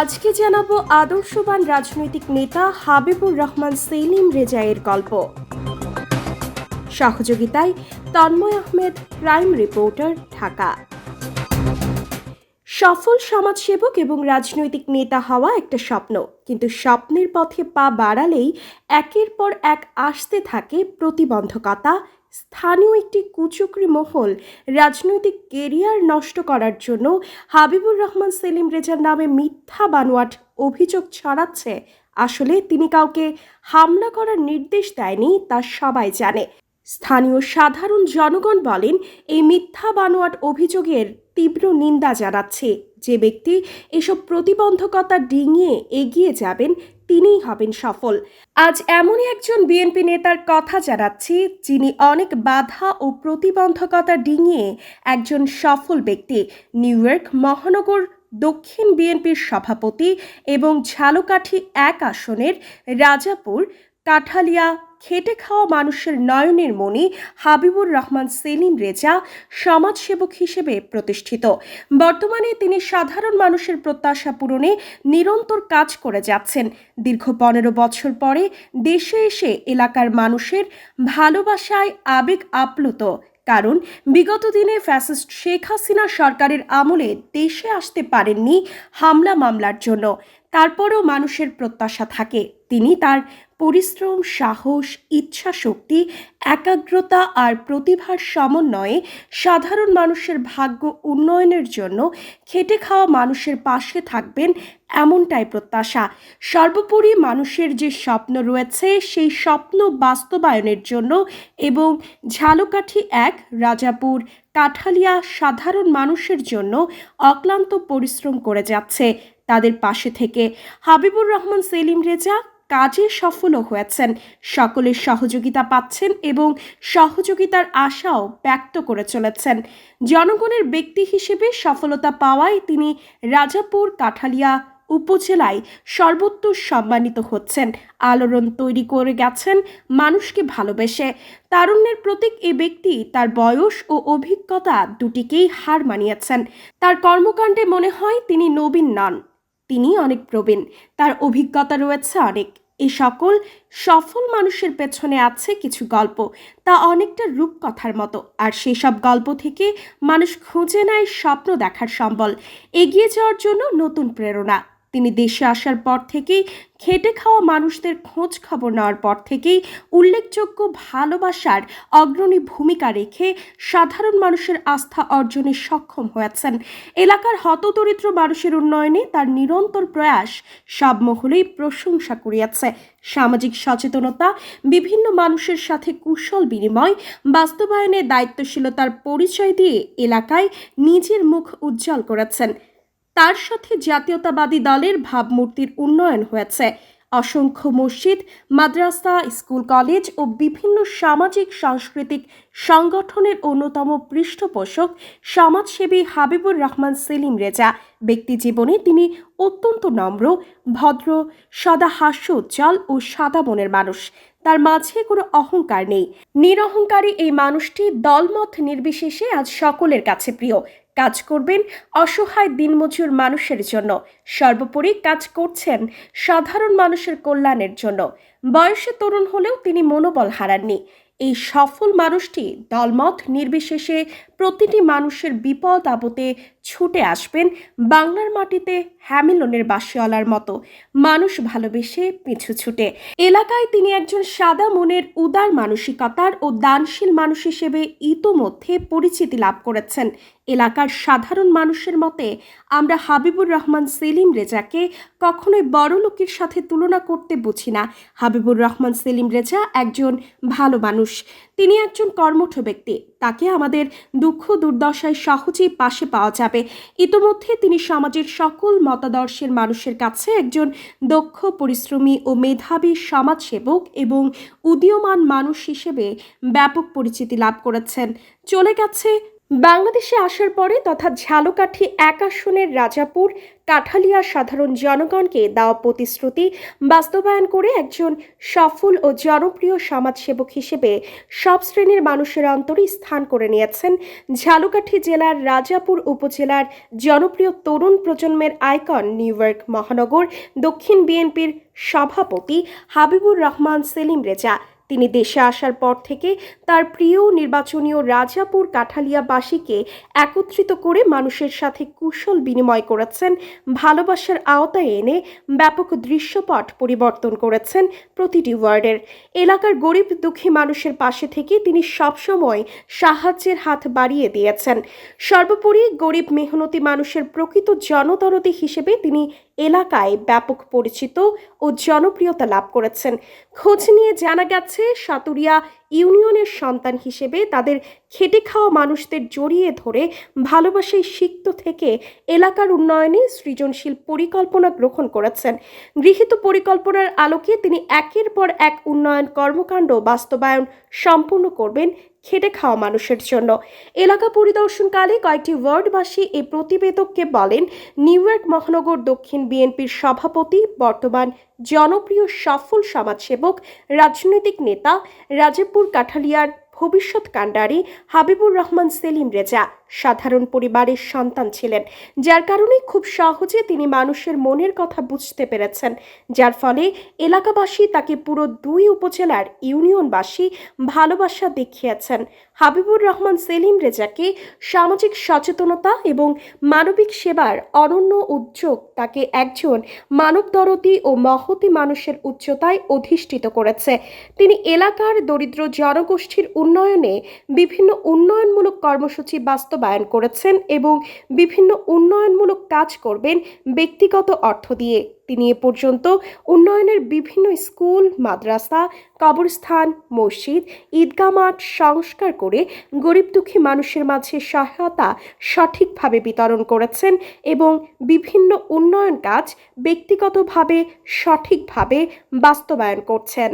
আজকে জানাব আদর্শবান রাজনৈতিক নেতা হাবিবুর রহমান সেলিম রেজায়ের গল্প। সহযোগিতায় তন্ময় আহমেদ, ক্রাইম রিপোর্টার, ঢাকা। সফল সমাজসেবক এবং রাজনৈতিক নেতা হওয়া একটা স্বপ্ন, কিন্তু স্বপ্নের পথে পা বাড়ালেই একের পর এক আসতে থাকে প্রতিবন্ধকতা স্থানীয় একটি কুচক্রি মহল রাজনৈতিক কেরিয়ার নষ্ট করার জন্য হাবিবুর রহমান, সেলিম রেজার নামে মিথ্যা বানোয়াট অভিযোগ ছড়াচ্ছে। আসলে তিনি কাউকে হামলা করার নির্দেশ দেয়নি, তা সবাই জানে। স্থানীয় সাধারণ জনগণ বলেন, এই মিথ্যা বানোয়াট অভিযোগের তীব্র নিন্দা জানাচ্ছে। যে ব্যক্তি এসব প্রতিবন্ধকতা ডিঙিয়ে এগিয়ে যাবেন, তিনিই হবেন সফল। আজ এমনই একজন বিএনপি নেতার কথা জানাচ্ছি, যিনি অনেক বাধা ও প্রতিবন্ধকতা ডিঙিয়ে একজন সফল ব্যক্তি। নিউ ইয়র্ক, মহানগর, দক্ষিণ বিএনপির সভাপতি এবং ঝালকাঠি এক আসনের রাজাপুর, কাঠালিয়া খেটে খাওয়া মানুষের নয়নের মণি হাবিবুর রহমান সেলিম রেজা সমাজসেবক হিসেবে প্রতিষ্ঠিত। বর্তমানে তিনি সাধারণ মানুষের প্রত্যাশা পূরণে নিরন্তর কাজ করে যাচ্ছেন। দীর্ঘ পনেরো বছর পরে দেশে এসে এলাকার মানুষের ভালোবাসায় আবেগ আপ্লুত। কারণ, বিগত দিনে ফ্যাসিস্ট শেখ হাসিনা সরকারের আমলে দেশে আসতে পারেননি হামলা মামলার জন্য। তারপরও মানুষের প্রত্যাশা থাকে। তিনি তার পরিশ্রম, সাহস ইচ্ছা শক্তি একাগ্রতা আর প্রতিভার সমন্বয়ে সাধারণ মানুষের ভাগ্য উন্নয়নের জন্য খেটে খাওয়া মানুষের পাশে থাকবেন এমনটাই প্রত্যাশা। সর্বোপরি মানুষের যে স্বপ্ন রয়েছে, সেই স্বপ্ন বাস্তবায়নের জন্য এবং ঝালকাঠি এক, রাজাপুর, কাঠালিয়া সাধারণ মানুষের জন্য অক্লান্ত পরিশ্রম করে যাচ্ছে তাদের পাশে থেকে। হাবিবুর রহমান, সেলিম রেজা কাজে সফলও হয়েছেন। সকলের সহযোগিতা পাচ্ছেন এবং সহযোগিতার আশাও ব্যক্ত করে চলেছেন। জনগণের ব্যক্তি হিসেবে সফলতা পাওয়ায় তিনি রাজাপুর কাঠালিয়া উপজেলায় সর্বোত্তর সম্মানিত হচ্ছেন। আলোড়ন তৈরি করে গেছেন মানুষকে ভালোবেসে। তারুণ্যের প্রতীক এ ব্যক্তি তার বয়স ও অভিজ্ঞতা দুটিকেই হার মানিয়েছেন। তার কর্মকাণ্ডে মনে হয় তিনি নবীন নন। তিনি অনেক প্রবীণ। তার অভিজ্ঞতা রয়েছে অনেক। এ সকল সফল মানুষের পেছনে আছে কিছু গল্প। তা অনেকটা রূপকথার মতো। আর সেই সব গল্প থেকে মানুষ খুঁজে নেয় স্বপ্ন দেখার সম্বল। এগিয়ে যাওয়ার জন্য নতুন প্রেরণা। তিনি দেশে আসার পর থেকেই খেটে খাওয়া মানুষদের খোঁজ খবর নেওয়ার পর থেকেই উল্লেখযোগ্য ভালোবাসার অগ্রণী ভূমিকা রেখে সাধারণ মানুষের আস্থা অর্জনে সক্ষম হয়েছেন। এলাকার হতদরিদ্র মানুষের উন্নয়নে তার নিরন্তর প্রয়াস সব মহলেই প্রশংসা করিয়াছে সামাজিক সচেতনতা, বিভিন্ন মানুষের সাথে কুশল বিনিময়, বাস্তবায়নে দায়িত্বশীলতার পরিচয় দিয়ে এলাকায় নিজের মুখ উজ্জ্বল করেছেন। তার সাথে জাতীয়তাবাদী দলের ভাবমূর্তির উন্নয়ন হয়েছে। অসংখ্য মসজিদ, মাদ্রাসা, স্কুল কলেজ ও বিভিন্ন সামাজিক, সাংস্কৃতিক সংগঠনের অন্যতম পৃষ্ঠপোষক সমাজসেবী হাবিবুর রহমান সেলিম রেজা। ব্যক্তি জীবনে তিনি অত্যন্ত নম্র, ভদ্র, সদা হাস্য উজ্জ্বল ও সাদা মনের মানুষ। তার মাঝে কোনো অহংকার নেই। নিরহংকারী এই মানুষটি দলমত নির্বিশেষে আজ সকলের কাছে প্রিয়। কাজ করবেন অসহায় দিনমজুর মানুষের জন্য। সর্বোপরি কাজ করছেন সাধারণ মানুষের কল্যাণের জন্য। বয়সে তরুণ হলেও তিনি মনোবল হারাননি। এই সফল মানুষটি দলমত নির্বিশেষে প্রতিটি মানুষের বিপদ আপদে ছুটে আসবেন বাংলার মাটিতে হ্যামিলনের বাসিওয়ালার মতো। মানুষ ভালোবেসে পিছু ছুটে। এলাকায় তিনি একজন সাদা মনের, উদার মানসিকতার ও দানশীল মানুষ হিসেবে ইতোমধ্যে পরিচিতি লাভ করেছেন। এলাকার সাধারণ মানুষের মতে, আমরা হাবিবুর রহমান, সেলিম রেজাকে কখনোই বড় লোকের সাথে তুলনা করতে বুঝি না। হাবিবুর রহমান, সেলিম রেজা একজন ভালো মানুষ। তিনি একজন কর্মঠ ব্যক্তি। তাকে আমাদের দুঃখ দুর্দশায় সহজেই পাশে পাওয়া যাবে। ইতোমধ্যে তিনি সমাজের সকল মতাদর্শের মানুষের কাছে একজন দক্ষ, পরিশ্রমী ও মেধাবী সমাজসেবক এবং উদীয়মান মানুষ হিসেবে ব্যাপক পরিচিতি লাভ করেছেন। চলে গেছে বাংলাদেশে আসার পরে তথা ঝালকাঠি এক আসনের রাজাপুর, কাঠালিয়া সাধারণ জনগণকে দেওয়া প্রতিশ্রুতি বাস্তবায়ন করে একজন সফল ও জনপ্রিয় সমাজসেবক হিসেবে সব শ্রেণির মানুষের অন্তরে স্থান করে নিয়েছেন ঝালকাঠি জেলার রাজাপুর উপজেলার জনপ্রিয় তরুণ প্রজন্মের আইকন নিউ ইয়র্ক মহানগর, দক্ষিণ বিএনপির সভাপতি হাবিবুর রহমান সেলিম রেজা। তিনি দেশে আসার পর থেকে তার প্রিয় নির্বাচনীয় রাজাপুর কাঠালিয়াবাসীকে একত্রিত করে মানুষের সাথে কুশল বিনিময় করেছেন, ভালোবাসার আওতায় এনে ব্যাপক দৃশ্যপট পরিবর্তন করেছেন প্রতিটি ওয়ার্ডের। এলাকার গরিব দুঃখী মানুষের পাশে থেকে তিনি সবসময় সাহায্যের হাত বাড়িয়ে দিয়েছেন। সর্বোপরি গরিব মেহনতি মানুষের প্রকৃত জনদরদি হিসেবে তিনি এলাকায় ব্যাপক পরিচিত ও জনপ্রিয়তা লাভ করেছেন। খোঁজ নিয়ে জানা গেছে সাতুরিয়া ইউনিয়নের সন্তান হিসেবে তাদের খেটে খাওয়া মানুষদের জড়িয়ে ধরে ভালোবাসায় সিক্ত থেকে এলাকার উন্নয়নে সৃজনশীল পরিকল্পনা গ্রহণ করেছেন। গৃহীত পরিকল্পনার আলোকে তিনি একের পর এক উন্নয়ন কর্মকাণ্ড বাস্তবায়ন সম্পূর্ণ করবেন খেটে খাওয়া মানুষের জন্য। এলাকা পরিদর্শনকালে কয়েকটি ওয়ার্ডবাসী এই প্রতিবেদককে বলেন, নিউ ইয়র্ক মহানগর দক্ষিণ বিএনপির সভাপতি, বর্তমান জনপ্রিয় সফল সমাজসেবক, রাজনৈতিক নেতা রাজীবপুর কাঠালিয়ার ভবিষ্যৎ কাণ্ডারি হাবিবুর রহমান সেলিম রেজা, সাধারণ পরিবারের সন্তান ছিলেন, যার কারণে খুব সহজে তিনি মানুষের মনের কথা বুঝতে পেরেছেন, যার ফলে এলাকাবাসী তাকে পুরো দুই উপজেলার ইউনিয়নবাসী ভালোবাসা দেখিয়েছেন। হাবিবুর রহমান, সেলিম রেজাকে সামাজিক সচেতনতা এবং মানবিক সেবার অনন্য উদ্যোগ তাকে একজন মানবদরদি ও মহতি মানুষের উচ্চতায় অধিষ্ঠিত করেছে। তিনি এলাকার দরিদ্র জনগোষ্ঠীর উন্নয়নে বিভিন্ন উন্নয়নমূলক কর্মসূচি বাস্তবায়ন করেছেন এবং বিভিন্ন উন্নয়নমূলক কাজ করবেন ব্যক্তিগত অর্থ দিয়ে। তিনি এ পর্যন্ত উন্নয়নের বিভিন্ন স্কুল, মাদ্রাসা, কবরস্থান, মসজিদ, ঈদগাহ মাঠ সংস্কার করে গরিব দুঃখী মানুষের মাঝে সহায়তা সঠিকভাবে বিতরণ করেছেন এবং বিভিন্ন উন্নয়ন কাজ ব্যক্তিগতভাবে সঠিকভাবে বাস্তবায়ন করছেন।